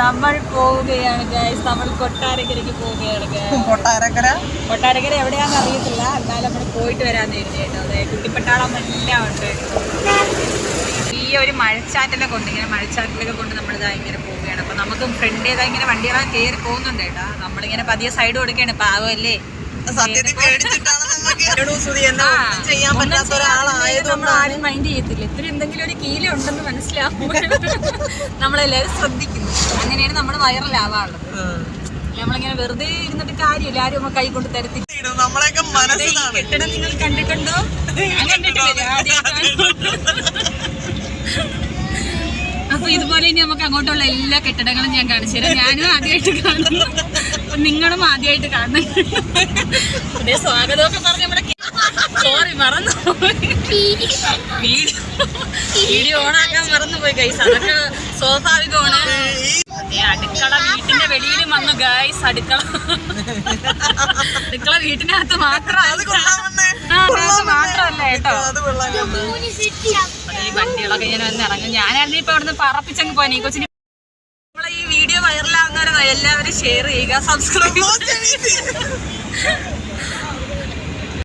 നമ്മൾ പോവുകയാണ് ഗൈസ് നമ്മൾ കൊട്ടാരക്കരയ്ക്ക് പോവുകയാണ് കൊട്ടാരക്കര? കൊട്ടാരക്കര എവിടെയാണെന്ന് അറിയത്തില്ല. എന്നാലും നമ്മൾ പോയിട്ട് വരാന്ന് കരുതി കേട്ടോ. അതെ കുട്ടിപ്പട്ടാളം എല്ലാം ഉണ്ട്. ഈ ഒരു മഴച്ചാറ്റിലൊക്കെ ഉണ്ട്. ഇങ്ങനെ മഴച്ചാറ്റിലൊക്കെ കൊണ്ട് നമ്മൾ ഇതാ ഇങ്ങനെ പോവുകയാണ്. അപ്പൊ നമുക്കും ഫ്രണ്ട് ഏതാ ഇങ്ങനെ വണ്ടികളൊക്കെ കയറി പോകുന്നുണ്ട് കേട്ടോ. നമ്മളിങ്ങനെ പതിയെ സൈഡ് കൊടുക്കുകയാണ്. പാവമല്ലേ? സത്യത്തിൽ പേടിച്ചിട്ടാണ് നമുക്ക് സുതി എന്നെ ഒന്നും ചെയ്യാൻ പറ്റാത്ത ഒരാളായതുകൊണ്ടാണ് മൈൻഡ് ചെയ്യത്തില്ല. എന്തെങ്കിലും ഒരു കീല ഉണ്ടെന്ന് നമ്മളെല്ലാവരും ശ്രദ്ധിക്കുന്നു. അങ്ങനെയാണ് നമ്മൾ വൈറലാവാറുള്ളത്. നമ്മളിങ്ങനെ വെറുതെ ഇരുന്നിട്ട് കാര്യമില്ല. ആരും നമ്മൾ കൈ കൊണ്ട് തരത്തി. നമ്മളെയൊക്കെ മനസ്സിലാണ് കെട്ടിടം നിങ്ങൾ കണ്ടിട്ടുണ്ടോ. അപ്പൊ ഇതുപോലെ ഇനി നമുക്ക് അങ്ങോട്ടുള്ള എല്ലാ കെട്ടിടങ്ങളും ഞാൻ കാണിച്ചു തരാം. ഞാനും ആദ്യമായിട്ട് കാണുന്നു. അപ്പൊ നിങ്ങളും ആദ്യമായിട്ട് കാണുന്നു. അതേ സ്വാഗതമൊക്കെ പറഞ്ഞു നമ്മുടെ സോറി മറന്നു വീഡിയോ ഓണാക്കാൻ മറന്നു പോയി ഗൈസ് അതൊക്കെ സ്വാഭാവികമാണ്. അടുക്കള വീട്ടിന്റെ വെളിയിൽ വന്നു ഗൈസ് അടുക്കള അടുക്കള വീട്ടിനകത്ത് മാത്രമല്ല മാത്രമല്ല കേട്ടോ. വണ്ടികളൊക്കെ ഇങ്ങനെ വന്ന് ഇറങ്ങും. ഞാനായിരുന്നു ഇപ്പൊ അവിടുന്ന് പറപ്പിച്ചങ്ങ് പോയി. കൊച്ചിന് നമ്മളെ ഈ വീഡിയോ വൈറലാകുന്നവരെ എല്ലാവരും ഷെയർ ചെയ്യുക സബ്സ്ക്രൈബ് ചെവി.